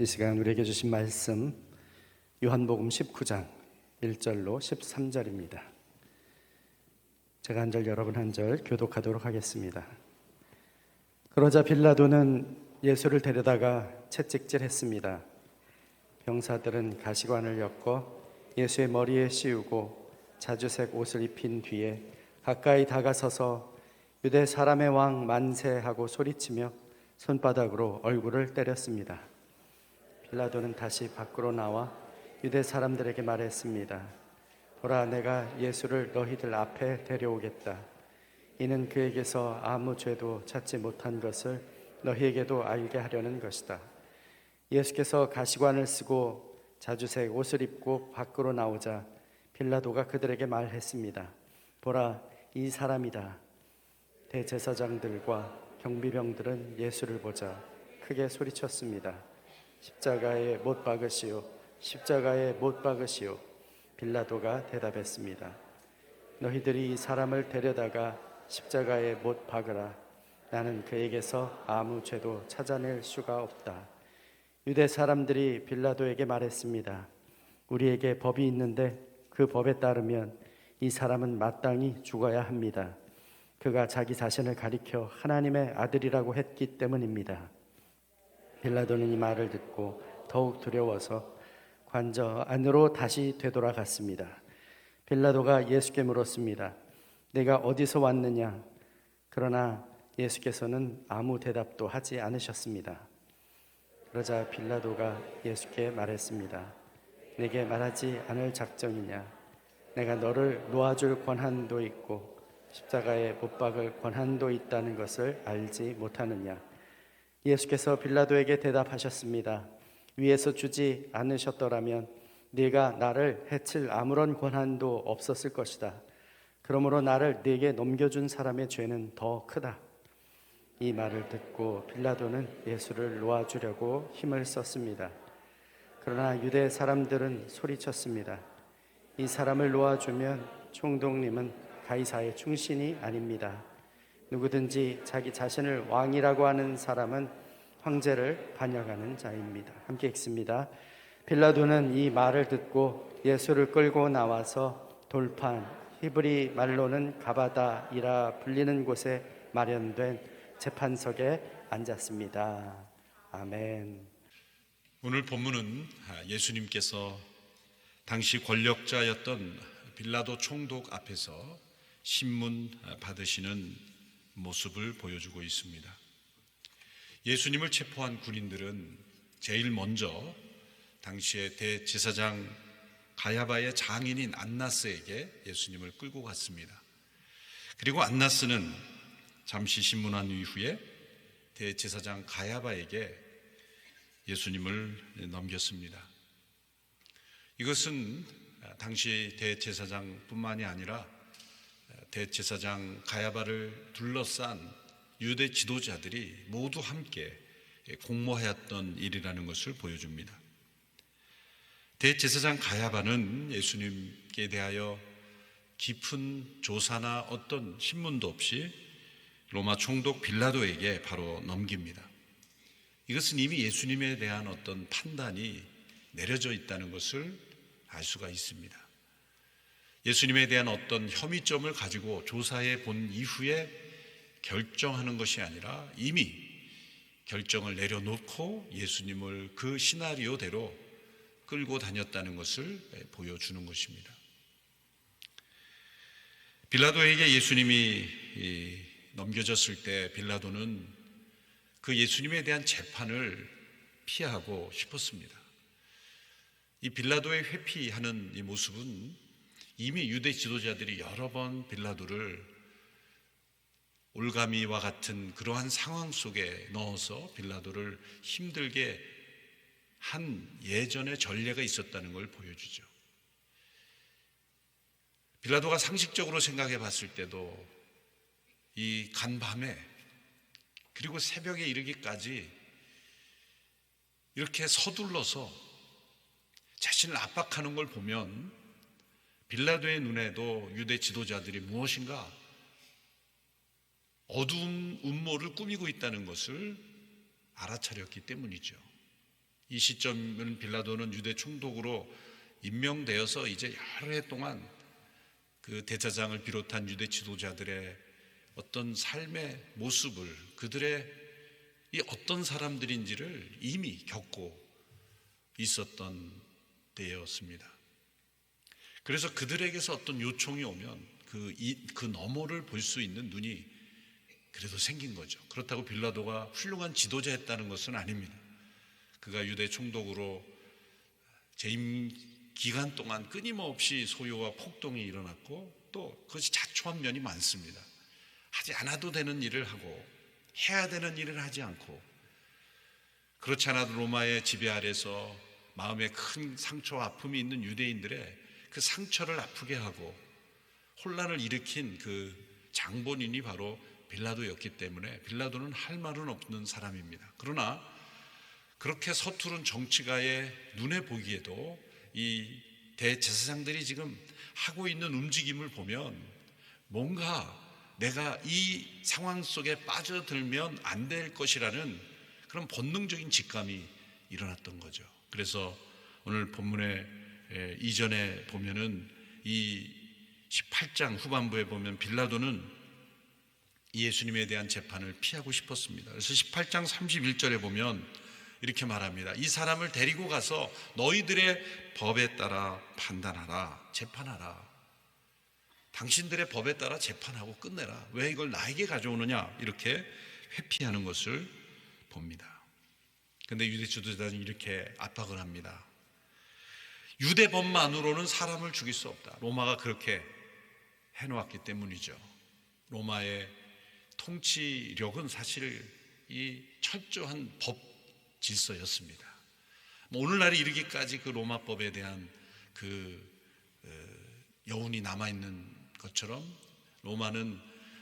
이 시간 우리에게 주신 말씀 요한복음 19장 1절로 13절입니다. 제가 한 절 여러분 한 절 교독하도록 하겠습니다. 그러자 빌라도는 예수를 데려다가 채찍질했습니다. 병사들은 가시관을 엮어 예수의 머리에 씌우고 자주색 옷을 입힌 뒤에 가까이 다가서서 유대 사람의 왕 만세하고 소리치며 손바닥으로 얼굴을 때렸습니다. 빌라도는 다시 밖으로 나와 유대 사람들에게 말했습니다. 보라, 내가 예수를 너희들 앞에 데려오겠다. 이는 그에게서 아무 죄도 찾지 못한 것을 너희에게도 알게 하려는 것이다. 예수께서 가시관을 쓰고 자주색 옷을 입고 밖으로 나오자 빌라도가 그들에게 말했습니다. 보라, 이 사람이다. 대제사장들과 경비병들은 예수를 보자 크게 소리쳤습니다. 십자가에 못 박으시오. 십자가에 못 박으시오. 빌라도가 대답했습니다. 너희들이 이 사람을 데려다가 십자가에 못 박으라. 나는 그에게서 아무 죄도 찾아낼 수가 없다. 유대 사람들이 빌라도에게 말했습니다. 우리에게 법이 있는데 그 법에 따르면 이 사람은 마땅히 죽어야 합니다. 그가 자기 자신을 가리켜 하나님의 아들이라고 했기 때문입니다. 빌라도는 이 말을 듣고 더욱 두려워서 관저 안으로 다시 되돌아갔습니다. 빌라도가 예수께 물었습니다. 내가 어디서 왔느냐? 그러나 예수께서는 아무 대답도 하지 않으셨습니다. 그러자 빌라도가 예수께 말했습니다. 내게 말하지 않을 작정이냐? 내가 너를 놓아줄 권한도 있고 십자가에 못 박을 권한도 있다는 것을 알지 못하느냐? 예수께서 빌라도에게 대답하셨습니다. 위에서 주지 않으셨더라면 네가 나를 해칠 아무런 권한도 없었을 것이다. 그러므로 나를 네게 넘겨준 사람의 죄는 더 크다. 이 말을 듣고 빌라도는 예수를 놓아주려고 힘을 썼습니다. 그러나 유대 사람들은 소리쳤습니다. 이 사람을 놓아주면 총독님은 가이사의 충신이 아닙니다. 누구든지 자기 자신을 왕이라고 하는 사람은 황제를 반역하는 자입니다. 함께 읽습니다. 빌라도는 이 말을 듣고 예수를 끌고 나와서 돌판 히브리 말로는 가바다이라 불리는 곳에 마련된 재판석에 앉았습니다. 아멘. 오늘 본문은 예수님께서 당시 권력자였던 빌라도 총독 앞에서 신문 받으시는 모습을 보여주고 있습니다. 예수님을 체포한 군인들은 제일 먼저 당시의 대제사장 가야바의 장인인 안나스에게 예수님을 끌고 갔습니다. 그리고 안나스는 잠시 신문한 이후에 대제사장 가야바에게 예수님을 넘겼습니다. 이것은 당시 대제사장뿐만이 아니라 대제사장 가야바를 둘러싼 유대 지도자들이 모두 함께 공모하였던 일이라는 것을 보여줍니다. 대제사장 가야바는 예수님께 대하여 깊은 조사나 어떤 신문도 없이 로마 총독 빌라도에게 바로 넘깁니다. 이것은 이미 예수님에 대한 어떤 판단이 내려져 있다는 것을 알 수가 있습니다. 예수님에 대한 어떤 혐의점을 가지고 조사해 본 이후에 결정하는 것이 아니라 이미 결정을 내려놓고 예수님을 그 시나리오대로 끌고 다녔다는 것을 보여주는 것입니다. 빌라도에게 예수님이 넘겨졌을 때 빌라도는 그 예수님에 대한 재판을 피하고 싶었습니다. 이 빌라도의 회피하는 이 모습은 이미 유대 지도자들이 여러 번 빌라도를 올가미와 같은 그러한 상황 속에 넣어서 빌라도를 힘들게 한 예전의 전례가 있었다는 걸 보여주죠. 빌라도가 상식적으로 생각해 봤을 때도 이 간밤에 그리고 새벽에 이르기까지 이렇게 서둘러서 자신을 압박하는 걸 보면 빌라도의 눈에도 유대 지도자들이 무엇인가 어두운 음모를 꾸미고 있다는 것을 알아차렸기 때문이죠. 이 시점은 빌라도는 유대 총독으로 임명되어서 이제 여러 해 동안 그 대제사장을 비롯한 유대 지도자들의 어떤 삶의 모습을 그들의 이 어떤 사람들인지를 이미 겪고 있었던 때였습니다. 그래서 그들에게서 어떤 요청이 오면 그, 이, 그 너머를 볼 수 있는 눈이 그래도 생긴 거죠. 그렇다고 빌라도가 훌륭한 지도자였다는 것은 아닙니다. 그가 유대 총독으로 재임 기간 동안 끊임없이 소요와 폭동이 일어났고 또 그것이 자초한 면이 많습니다. 하지 않아도 되는 일을 하고 해야 되는 일을 하지 않고 그렇지 않아도 로마의 지배 아래서 마음에 큰 상처와 아픔이 있는 유대인들의 그 상처를 아프게 하고 혼란을 일으킨 그 장본인이 바로 빌라도였기 때문에 빌라도는 할 말은 없는 사람입니다. 그러나 그렇게 서투른 정치가의 눈에 보기에도 이 대제사장들이 지금 하고 있는 움직임을 보면 뭔가 내가 이 상황 속에 빠져들면 안 될 것이라는 그런 본능적인 직감이 일어났던 거죠. 그래서 오늘 본문의 에, 이전에 보면은 이 18장 후반부에 보면 빌라도는 예수님에 대한 재판을 피하고 싶었습니다. 그래서 18장 31절에 보면 이렇게 말합니다. 이 사람을 데리고 가서 너희들의 법에 따라 판단하라, 재판하라. 당신들의 법에 따라 재판하고 끝내라. 왜 이걸 나에게 가져오느냐? 이렇게 회피하는 것을 봅니다. 근데 유대 지도자들은 이렇게 압박을 합니다. 유대법만으로는 사람을 죽일 수 없다. 로마가 그렇게 해놓았기 때문이죠. 로마의 통치력은 사실 이 철저한 법 질서였습니다. 뭐 오늘날에 이르기까지 그 로마법에 대한 그 어, 여운이 남아 있는 것처럼 로마는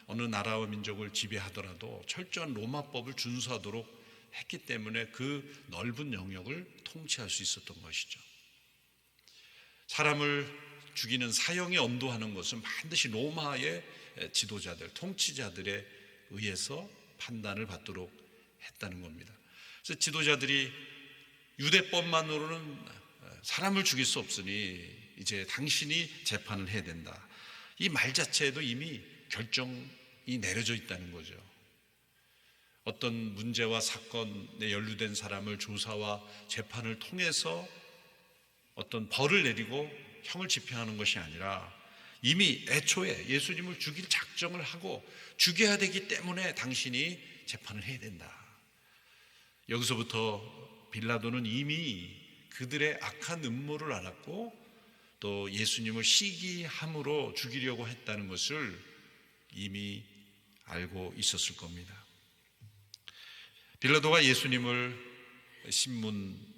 어느 나라와 민족을 지배하더라도 철저한 로마법을 준수하도록 했기 때문에 그 넓은 영역을 통치할 수 있었던 것이죠. 사람을 죽이는 사형에 언도하는 것은 반드시 로마의 지도자들, 통치자들에 의해서 판단을 받도록 했다는 겁니다. 그래서 지도자들이 유대법만으로는 사람을 죽일 수 없으니 이제 당신이 재판을 해야 된다. 이 말 자체에도 이미 결정이 내려져 있다는 거죠. 어떤 문제와 사건에 연루된 사람을 조사와 재판을 통해서 어떤 벌을 내리고 형을 집행하는 것이 아니라 이미 애초에 예수님을 죽일 작정을 하고 죽여야 되기 때문에 당신이 재판을 해야 된다. 여기서부터 빌라도는 이미 그들의 악한 음모를 알았고 또 예수님을 시기함으로 죽이려고 했다는 것을 이미 알고 있었을 겁니다. 빌라도가 예수님을 신문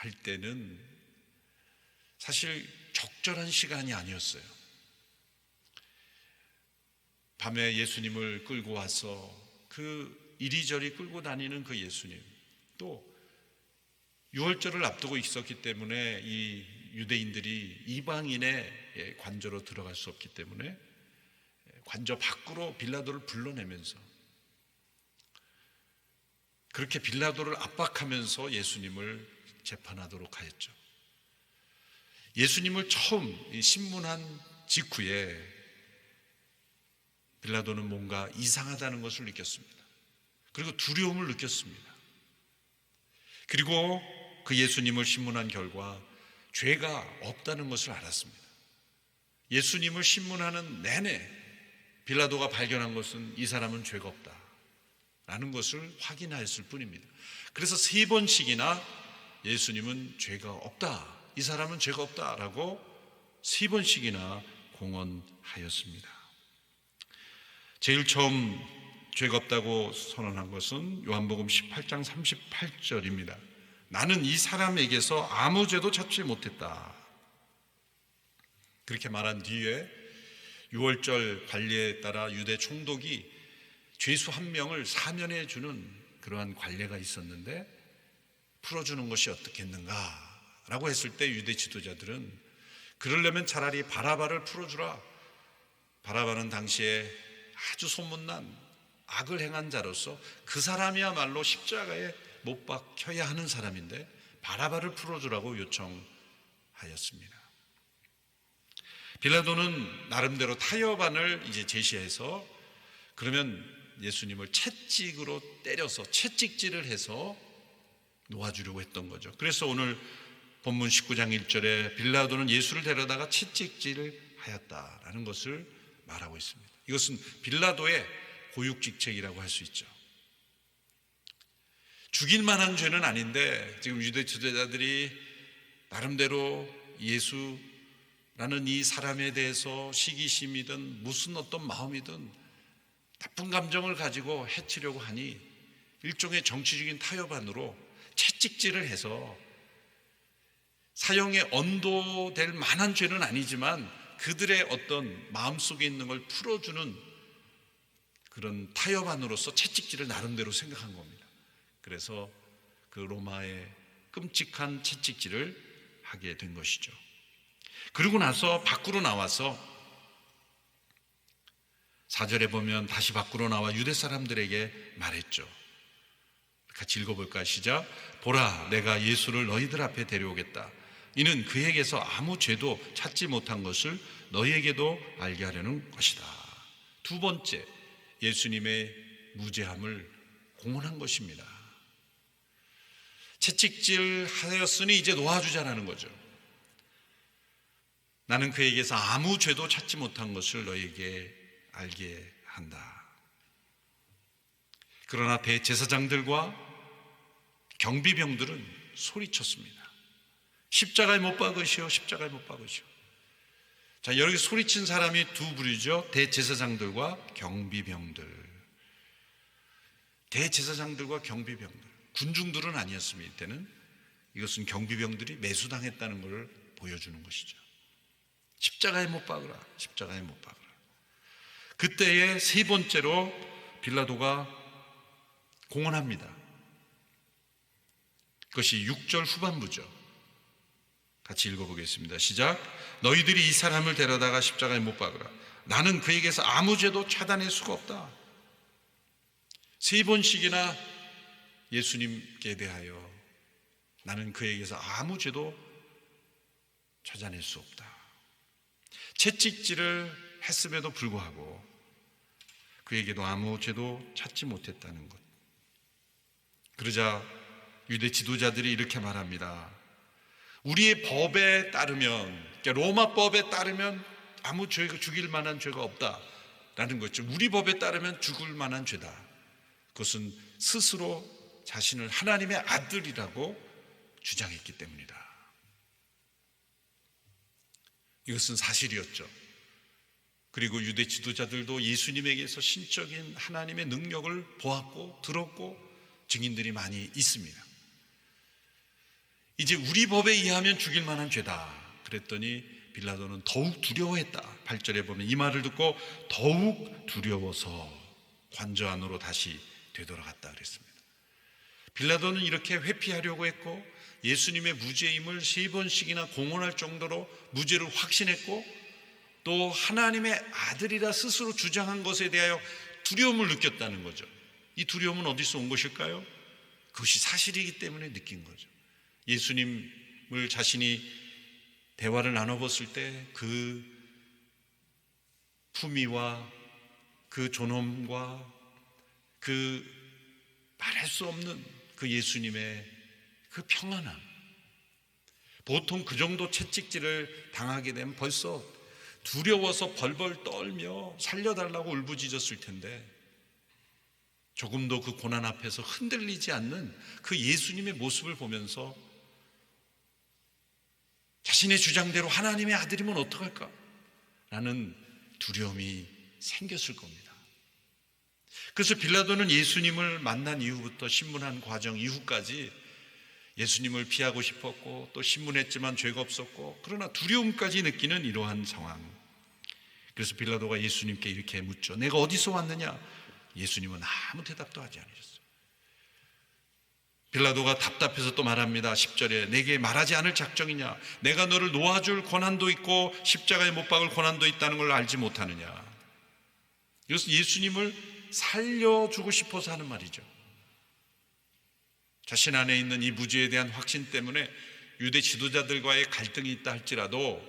할 때는 사실 적절한 시간이 아니었어요. 밤에 예수님을 끌고 와서 그 이리저리 끌고 다니는 그 예수님 또 유월절을 앞두고 있었기 때문에 이 유대인들이 이방인의 관저로 들어갈 수 없기 때문에 관저 밖으로 빌라도를 불러내면서 그렇게 빌라도를 압박하면서 예수님을 재판하도록 하였죠. 예수님을 처음 신문한 직후에 빌라도는 뭔가 이상하다는 것을 느꼈습니다. 그리고 두려움을 느꼈습니다. 그리고 그 예수님을 신문한 결과 죄가 없다는 것을 알았습니다. 예수님을 신문하는 내내 빌라도가 발견한 것은 이 사람은 죄가 없다. 라는 것을 확인하였을 뿐입니다. 그래서 세 번씩이나 예수님은 죄가 없다. 이 사람은 죄가 없다라고 세 번씩이나 공언하였습니다. 제일 처음 죄가 없다고 선언한 것은 요한복음 18장 38절입니다. 나는 이 사람에게서 아무 죄도 찾지 못했다. 그렇게 말한 뒤에 6월절 관례에 따라 유대 총독이 죄수 한 명을 사면해 주는 그러한 관례가 있었는데 풀어주는 것이 어떻겠는가? 라고 했을 때 유대 지도자들은 그러려면 차라리 바라바를 풀어주라. 바라바는 당시에 아주 소문난 악을 행한 자로서 그 사람이야말로 십자가에 못 박혀야 하는 사람인데 바라바를 풀어주라고 요청하였습니다. 빌라도는 나름대로 타협안을 이제 제시해서 그러면 예수님을 채찍으로 때려서 채찍질을 해서 놓아주려고 했던 거죠. 그래서 오늘 본문 19장 1절에 빌라도는 예수를 데려다가 채찍질을 하였다라는 것을 말하고 있습니다. 이것은 빌라도의 고육직책이라고 할 수 있죠. 죽일 만한 죄는 아닌데 지금 유대 지도자들이 나름대로 예수라는 이 사람에 대해서 시기심이든 무슨 어떤 마음이든 나쁜 감정을 가지고 해치려고 하니 일종의 정치적인 타협안으로 채찍질을 해서 사형에 언도될 만한 죄는 아니지만 그들의 어떤 마음속에 있는 걸 풀어주는 그런 타협안으로서 채찍질을 나름대로 생각한 겁니다. 그래서 그 로마의 끔찍한 채찍질을 하게 된 것이죠. 그러고 나서 밖으로 나와서 사절에 보면 다시 밖으로 나와 유대 사람들에게 말했죠. 같이 읽어볼까 시작. 보라, 내가 예수를 너희들 앞에 데려오겠다. 이는 그에게서 아무 죄도 찾지 못한 것을 너희에게도 알게 하려는 것이다. 두 번째, 예수님의 무죄함을 공언한 것입니다. 채찍질 하였으니 이제 놓아주자라는 거죠. 나는 그에게서 아무 죄도 찾지 못한 것을 너에게 알게 한다. 그러나 대제사장들과 경비병들은 소리쳤습니다. 십자가에 못 박으시오, 십자가에 못 박으시오. 자, 여기 소리친 사람이 두 부류죠. 대제사장들과 경비병들. 대제사장들과 경비병들. 군중들은 아니었습니다. 이때는 이것은 경비병들이 매수당했다는 것을 보여주는 것이죠. 십자가에 못 박으라. 십자가에 못 박으라. 그때에 세 번째로 빌라도가 공언합니다. 그것이 6절 후반부죠. 같이 읽어보겠습니다. 시작. 너희들이 이 사람을 데려다가 십자가에 못 박으라. 나는 그에게서 아무 죄도 차단할 수가 없다. 세 번씩이나 예수님께 대하여 나는 그에게서 아무 죄도 찾아낼 수 없다. 채찍질을 했음에도 불구하고 그에게도 아무 죄도 찾지 못했다는 것. 그러자 유대 지도자들이 이렇게 말합니다. 우리의 법에 따르면, 그러니까 로마 법에 따르면 아무 죄가 죽일 만한 죄가 없다라는 거죠. 우리 법에 따르면 죽을 만한 죄다. 그것은 스스로 자신을 하나님의 아들이라고 주장했기 때문이다. 이것은 사실이었죠. 그리고 유대 지도자들도 예수님에게서 신적인 하나님의 능력을 보았고 들었고 증인들이 많이 있습니다. 이제 우리 법에 의하면 죽일 만한 죄다. 그랬더니 빌라도는 더욱 두려워했다. 8절에 보면 이 말을 듣고 더욱 두려워서 관저 안으로 다시 되돌아갔다 그랬습니다. 빌라도는 이렇게 회피하려고 했고 예수님의 무죄임을 세 번씩이나 공언할 정도로 무죄를 확신했고 또 하나님의 아들이라 스스로 주장한 것에 대하여 두려움을 느꼈다는 거죠. 이 두려움은 어디서 온 것일까요? 그것이 사실이기 때문에 느낀 거죠. 예수님을 자신이 대화를 나눠봤을 때 그 품위와 그 존엄과 그 말할 수 없는 그 예수님의 그 평안함. 보통 그 정도 채찍질을 당하게 되면 벌써 두려워서 벌벌 떨며 살려달라고 울부짖었을 텐데 조금도 그 고난 앞에서 흔들리지 않는 그 예수님의 모습을 보면서 자신의 주장대로 하나님의 아들이면 어떡할까? 라는 두려움이 생겼을 겁니다. 그래서 빌라도는 예수님을 만난 이후부터 신문한 과정 이후까지 예수님을 피하고 싶었고 또 신문했지만 죄가 없었고 그러나 두려움까지 느끼는 이러한 상황. 그래서 빌라도가 예수님께 이렇게 묻죠. 내가 어디서 왔느냐? 예수님은 아무 대답도 하지 않으셨어요. 빌라도가 답답해서 또 말합니다. 10절에 내게 말하지 않을 작정이냐? 내가 너를 놓아줄 권한도 있고 십자가에 못 박을 권한도 있다는 걸 알지 못하느냐? 이것은 예수님을 살려주고 싶어서 하는 말이죠. 자신 안에 있는 이 무지에 대한 확신 때문에 유대 지도자들과의 갈등이 있다 할지라도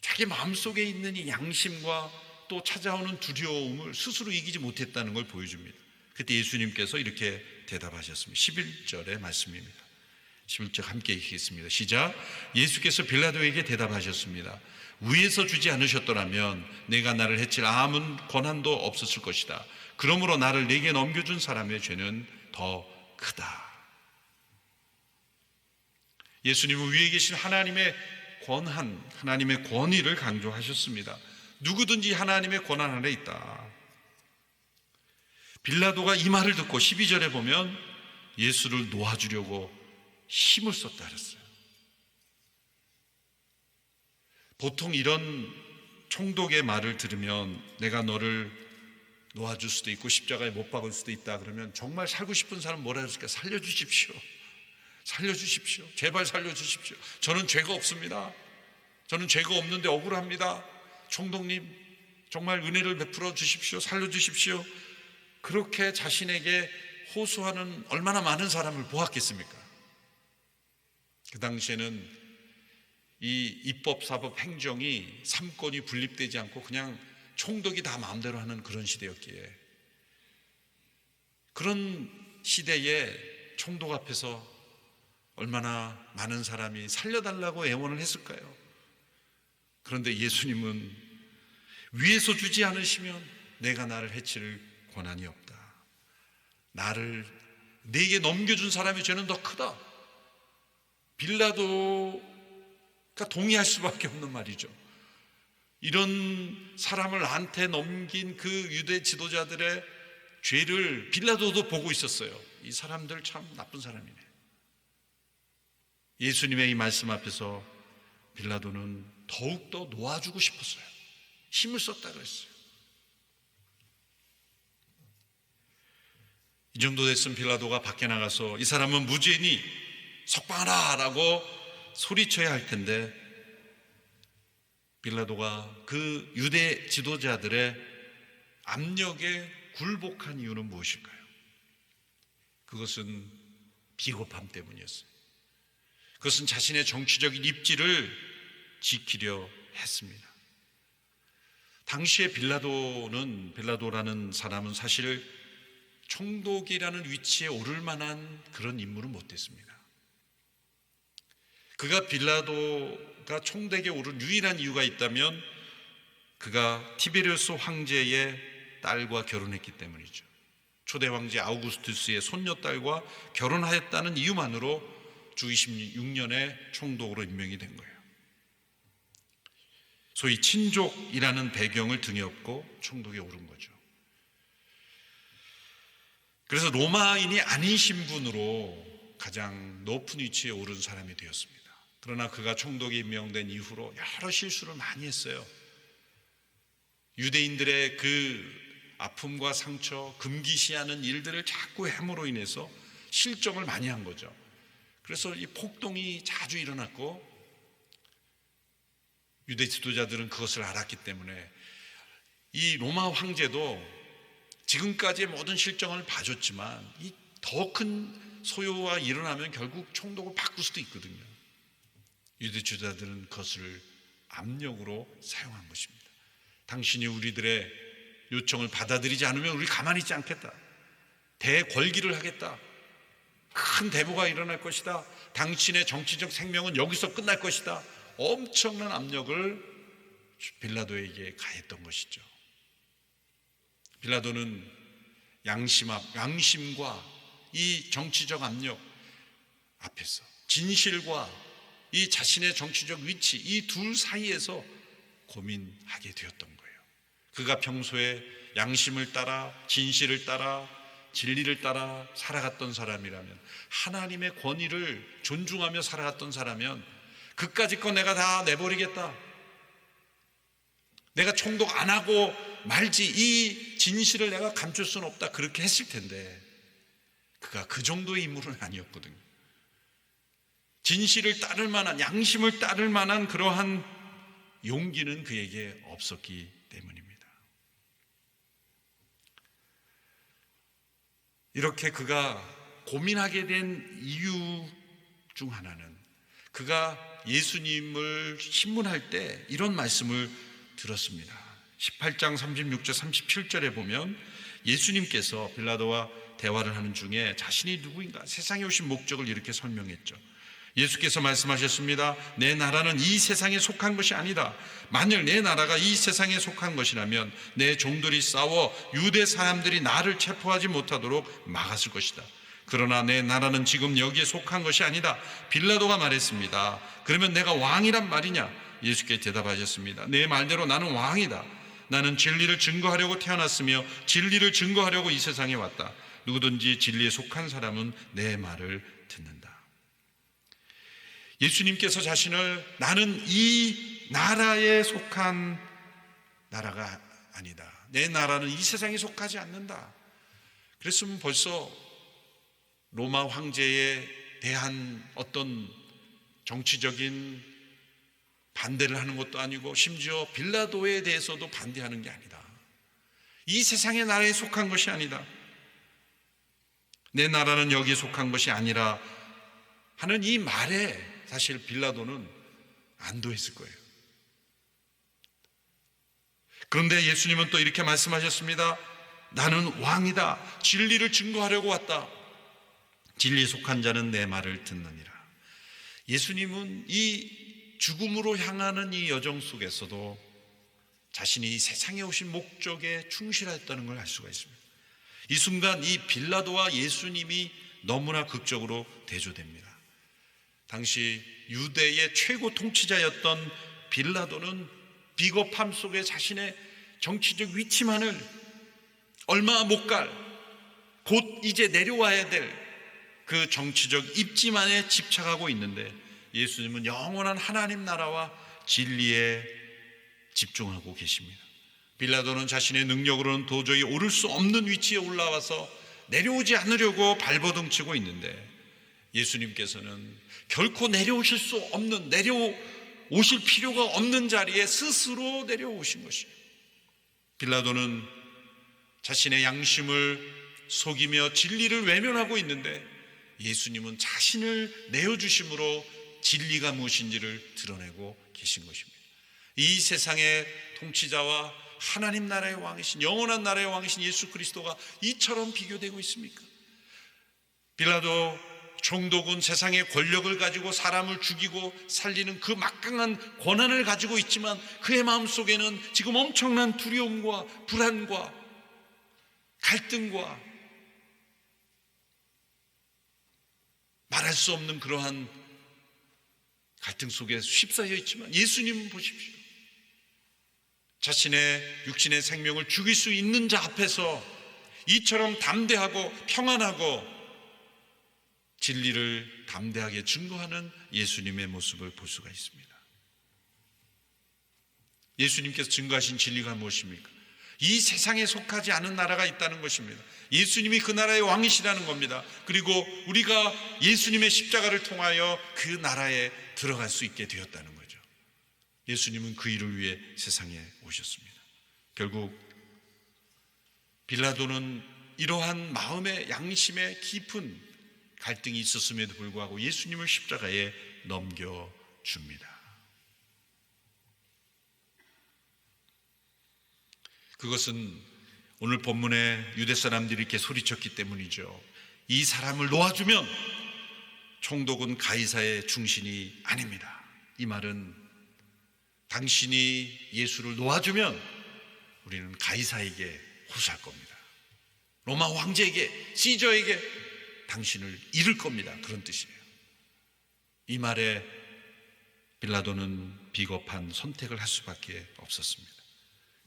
자기 마음속에 있는 이 양심과 또 찾아오는 두려움을 스스로 이기지 못했다는 걸 보여줍니다. 그때 예수님께서 이렇게 대답하셨습니다. 11절의 말씀입니다. 11절 함께 읽겠습니다. 시작. 예수께서 빌라도에게 대답하셨습니다. 위에서 주지 않으셨더라면 내가 나를 해칠 아무 권한도 없었을 것이다. 그러므로 나를 내게 넘겨준 사람의 죄는 더 크다. 예수님은 위에 계신 하나님의 권한, 하나님의 권위를 강조하셨습니다. 누구든지 하나님의 권한 아래 있다. 빌라도가 이 말을 듣고 12절에 보면 예수를 놓아주려고 힘을 썼다 그랬어요. 보통 이런 총독의 말을 들으면 내가 너를 놓아줄 수도 있고 십자가에 못 박을 수도 있다 그러면 정말 살고 싶은 사람 뭐라 그랬을까? 살려주십시오. 살려주십시오. 제발 살려주십시오. 저는 죄가 없습니다. 저는 죄가 없는데 억울합니다. 총독님, 정말 은혜를 베풀어 주십시오. 살려주십시오. 그렇게 자신에게 호소하는 얼마나 많은 사람을 보았겠습니까? 그 당시에는 이 입법, 사법, 행정이 삼권이 분립되지 않고 그냥 총독이 다 마음대로 하는 그런 시대였기에 그런 시대에 총독 앞에서 얼마나 많은 사람이 살려달라고 애원을 했을까요? 그런데 예수님은 위에서 주지 않으시면 내가 나를 해칠 권한이 없다. 나를 내게 넘겨준 사람의 죄는 더 크다. 빌라도가 동의할 수밖에 없는 말이죠. 이런 사람을 나한테 넘긴 그 유대 지도자들의 죄를 빌라도도 보고 있었어요. 이 사람들 참 나쁜 사람이네. 예수님의 이 말씀 앞에서 빌라도는 더욱더 놓아주고 싶었어요. 힘을 썼다 그랬어요. 이 정도 됐으면 빌라도가 밖에 나가서 이 사람은 무죄니 석방하라 라고 소리쳐야 할 텐데 빌라도가 그 유대 지도자들의 압력에 굴복한 이유는 무엇일까요? 그것은 비겁함 때문이었어요. 그것은 자신의 정치적인 입지를 지키려 했습니다. 당시에 빌라도는 빌라도라는 사람은 사실 총독이라는 위치에 오를 만한 그런 인물은 못 됐습니다. 그가 빌라도가 총독에 오른 유일한 이유가 있다면 그가 티베리우스 황제의 딸과 결혼했기 때문이죠. 초대 황제 아우구스투스의 손녀딸과 결혼하였다는 이유만으로 주 26년에 총독으로 임명이 된 거예요. 소위 친족이라는 배경을 등에 업고 총독에 오른 거죠. 그래서 로마인이 아닌 신분으로 가장 높은 위치에 오른 사람이 되었습니다. 그러나 그가 총독에 임명된 이후로 여러 실수를 많이 했어요. 유대인들의 그 아픔과 상처, 금기시하는 일들을 자꾸 해으로 인해서 실정을 많이 한 거죠. 그래서 이 폭동이 자주 일어났고 유대 지도자들은 그것을 알았기 때문에 이 로마 황제도 지금까지의 모든 실정을 봐줬지만 이 더 큰 소요가 일어나면 결국 총독을 바꿀 수도 있거든요. 유대 지도자들은 그것을 압력으로 사용한 것입니다. 당신이 우리들의 요청을 받아들이지 않으면 우리 가만히 있지 않겠다. 대궐기를 하겠다. 큰 대보가 일어날 것이다. 당신의 정치적 생명은 여기서 끝날 것이다. 엄청난 압력을 빌라도에게 가했던 것이죠. 빌라도는 양심 앞, 양심과 이 정치적 압력 앞에서 진실과 이 자신의 정치적 위치 이 둘 사이에서 고민하게 되었던 거예요. 그가 평소에 양심을 따라 진실을 따라 진리를 따라 살아갔던 사람이라면 하나님의 권위를 존중하며 살아갔던 사람이면 그까짓 거 내가 다 내버리겠다. 내가 총독 안 하고 말지 이 진실을 내가 감출 수는 없다. 그렇게 했을 텐데 그가 그 정도의 인물은 아니었거든요. 진실을 따를 만한 양심을 따를 만한 그러한 용기는 그에게 없었기 때문입니다. 이렇게 그가 고민하게 된 이유 중 하나는 그가 예수님을 신문할 때 이런 말씀을 들었습니다. 18장 36절 37절에 보면 예수님께서 빌라도와 대화를 하는 중에 자신이 누구인가 세상에 오신 목적을 이렇게 설명했죠. 예수께서 말씀하셨습니다. 내 나라는 이 세상에 속한 것이 아니다. 만일 내 나라가 이 세상에 속한 것이라면 내 종들이 싸워 유대 사람들이 나를 체포하지 못하도록 막았을 것이다. 그러나 내 나라는 지금 여기에 속한 것이 아니다. 빌라도가 말했습니다. 그러면 내가 왕이란 말이냐? 예수께 대답하셨습니다. 내 말대로 나는 왕이다. 나는 진리를 증거하려고 태어났으며 진리를 증거하려고 이 세상에 왔다. 누구든지 진리에 속한 사람은 내 말을 듣는다. 예수님께서 자신을 나는 이 나라에 속한 나라가 아니다. 내 나라는 이 세상에 속하지 않는다. 그랬으면 벌써 로마 황제에 대한 어떤 정치적인 반대를 하는 것도 아니고 심지어 빌라도에 대해서도 반대하는 게 아니다. 이 세상의 나라에 속한 것이 아니다. 내 나라는 여기에 속한 것이 아니라 하는 이 말에 사실 빌라도는 안도했을 거예요. 그런데 예수님은 또 이렇게 말씀하셨습니다. 나는 왕이다. 진리를 증거하려고 왔다. 진리에 속한 자는 내 말을 듣느니라. 예수님은 이 죽음으로 향하는 이 여정 속에서도 자신이 이 세상에 오신 목적에 충실했다는 걸 알 수가 있습니다. 이 순간 이 빌라도와 예수님이 너무나 극적으로 대조됩니다. 당시 유대의 최고 통치자였던 빌라도는 비겁함 속에 자신의 정치적 위치만을 얼마 못 갈, 곧 이제 내려와야 될 그 정치적 입지만에 집착하고 있는데 예수님은 영원한 하나님 나라와 진리에 집중하고 계십니다. 빌라도는 자신의 능력으로는 도저히 오를 수 없는 위치에 올라와서 내려오지 않으려고 발버둥치고 있는데 예수님께서는 결코 내려오실 수 없는 내려오실 필요가 없는 자리에 스스로 내려오신 것이에요. 빌라도는 자신의 양심을 속이며 진리를 외면하고 있는데 예수님은 자신을 내어 주심으로 진리가 무엇인지를 드러내고 계신 것입니다. 이 세상의 통치자와 하나님 나라의 왕이신 영원한 나라의 왕이신 예수 그리스도가 이처럼 비교되고 있습니까? 빌라도 총독은 세상의 권력을 가지고 사람을 죽이고 살리는 그 막강한 권한을 가지고 있지만 그의 마음 속에는 지금 엄청난 두려움과 불안과 갈등과 말할 수 없는 그러한 갈등 속에 휩싸여 있지만 예수님은 보십시오. 자신의 육신의 생명을 죽일 수 있는 자 앞에서 이처럼 담대하고 평안하고 진리를 담대하게 증거하는 예수님의 모습을 볼 수가 있습니다. 예수님께서 증거하신 진리가 무엇입니까? 이 세상에 속하지 않은 나라가 있다는 것입니다. 예수님이 그 나라의 왕이시라는 겁니다. 그리고 우리가 예수님의 십자가를 통하여 그 나라에 들어갈 수 있게 되었다는 거죠. 예수님은 그 일을 위해 세상에 오셨습니다. 결국 빌라도는 이러한 마음의 양심의 깊은 갈등이 있었음에도 불구하고 예수님을 십자가에 넘겨 줍니다. 그것은 오늘 본문에 유대 사람들이 이렇게 소리쳤기 때문이죠. 이 사람을 놓아주면 총독은 가이사의 중신이 아닙니다. 이 말은 당신이 예수를 놓아주면 우리는 가이사에게 호소할 겁니다. 로마 황제에게, 시저에게 당신을 잃을 겁니다. 그런 뜻이에요. 이 말에 빌라도는 비겁한 선택을 할 수밖에 없었습니다.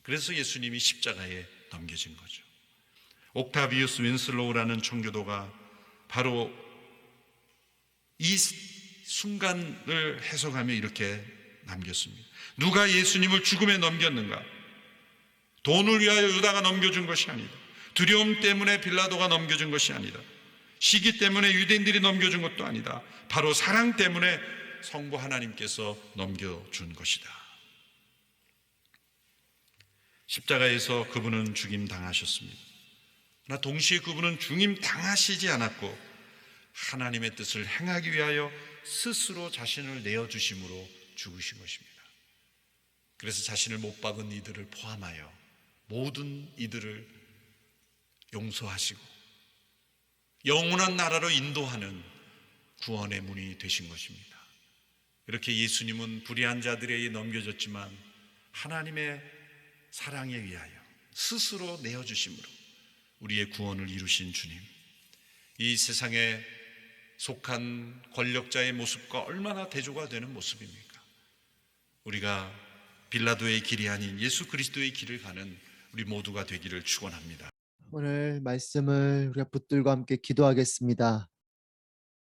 그래서 예수님이 십자가에 넘겨진 거죠. 옥타비우스 윈슬로우라는 청교도가 바로 이 순간을 해석하며 이렇게 남겼습니다. 누가 예수님을 죽음에 넘겼는가? 돈을 위하여 유다가 넘겨준 것이 아니다. 두려움 때문에 빌라도가 넘겨준 것이 아니다. 시기 때문에 유대인들이 넘겨준 것도 아니다. 바로 사랑 때문에 성부 하나님께서 넘겨준 것이다. 십자가에서 그분은 죽임 당하셨습니다. 그러나 동시에 그분은 죽임 당하시지 않았고 하나님의 뜻을 행하기 위하여 스스로 자신을 내어 주심으로 죽으신 것입니다. 그래서 자신을 못 박은 이들을 포함하여 모든 이들을 용서하시고 영원한 나라로 인도하는 구원의 문이 되신 것입니다. 이렇게 예수님은 불의한 자들에게 넘겨졌지만 하나님의 사랑에 의하여 스스로 내어주심으로 우리의 구원을 이루신 주님. 이 세상에 속한 권력자의 모습과 얼마나 대조가 되는 모습입니까? 우리가 빌라도의 길이 아닌 예수 그리스도의 길을 가는 우리 모두가 되기를 축원합니다. 오늘 말씀을 우리가 붙들고 함께 기도하겠습니다.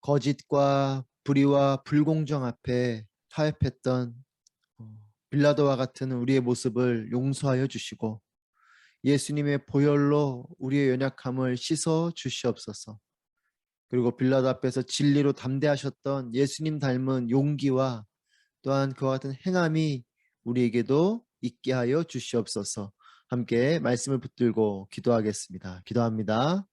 거짓과 불의와 불공정 앞에 타협했던 어, 빌라도와 같은 우리의 모습을 용서하여 주시고 예수님의 보혈로 우리의 연약함을 씻어 주시옵소서. 그리고 빌라도 앞에서 진리로 담대하셨던 예수님 닮은 용기와 또한 그와 같은 행함이 우리에게도 있게 하여 주시옵소서. 함께 말씀을 붙들고 기도하겠습니다. 기도합니다.